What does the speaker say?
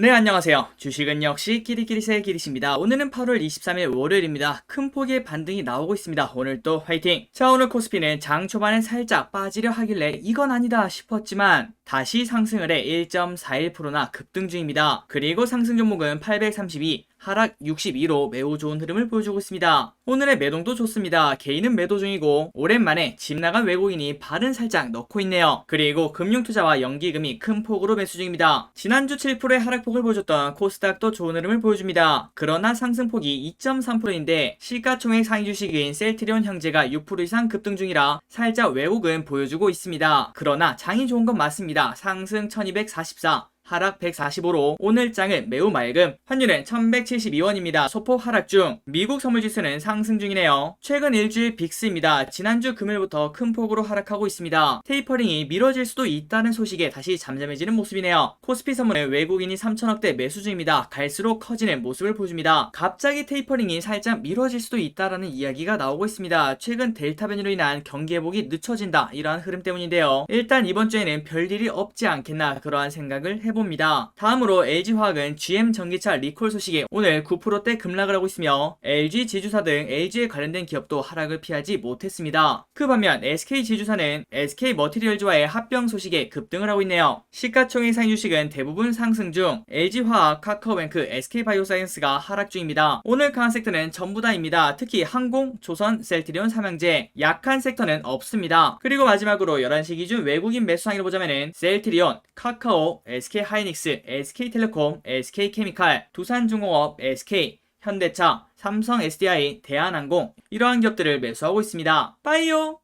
네, 안녕하세요. 주식은 역시 끼리끼리새 끼리십니다. 오늘은 8월 23일 월요일입니다. 큰 폭의 반등이 나오고 있습니다. 오늘 또 화이팅! 자, 오늘 코스피는 장 초반에 살짝 빠지려 하길래 이건 아니다 싶었지만 다시 상승을 해 1.41%나 급등 중입니다. 그리고 상승 종목은 832, 하락 62로 매우 좋은 흐름을 보여주고 있습니다. 오늘의 매동도 좋습니다. 개인은 매도 중이고 오랜만에 집 나간 외국인이 발은 살짝 넣고 있네요. 그리고 금융투자와 연기금이 큰 폭으로 매수 중입니다. 지난주 7%의 하락폭을 보여줬던 코스닥도 좋은 흐름을 보여줍니다. 그러나 상승폭이 2.3%인데 시가총액 상위 주식인 셀트리온 형제가 6% 이상 급등 중이라 살짝 왜곡은 보여주고 있습니다. 그러나 장이 좋은 건 맞습니다. 상승 1244, 하락 145로 오늘 장은 매우 맑음. 환율은 1172원입니다. 소폭 하락 중. 미국 선물지수는 상승 중이네요. 최근 일주일 빅스입니다. 지난주 금요일부터 큰 폭으로 하락하고 있습니다. 테이퍼링이 미뤄질 수도 있다는 소식에 다시 잠잠해지는 모습이네요. 코스피 선물은 외국인이 3천억대 매수 중입니다. 갈수록 커지는 모습을 보여줍니다. 갑자기 테이퍼링이 살짝 미뤄질 수도 있다라는 이야기가 나오고 있습니다. 최근 델타 변이로 인한 경기 회복이 늦춰진다 이러한 흐름 때문인데요. 일단 이번 주에는 별일이 없지 않겠나 그러한 생각을 해봅니다. 다음으로 LG화학은 GM 전기차 리콜 소식에 오늘 9%대 급락을 하고 있으며 LG 지주사 등 LG에 관련된 기업도 하락을 피하지 못했습니다. 그 반면 SK 지주사는 SK 머티리얼즈와의 합병 소식에 급등을 하고 있네요. 시가총액 상위 주식은 대부분 상승 중 LG화학, 카카오뱅크, SK바이오사이언스가 하락 중입니다. 오늘 강한 섹터는 전부 다입니다. 특히 항공, 조선, 셀트리온, 삼양제 약한 섹터는 없습니다. 그리고 마지막으로 11시 기준 외국인 매수 상위를 보자면은 셀트리온, 카카오, SK 하이닉스, SK텔레콤, SK케미칼, 두산중공업, SK, 현대차, 삼성 SDI, 대한항공 이러한 기업들을 매수하고 있습니다. 빠이요!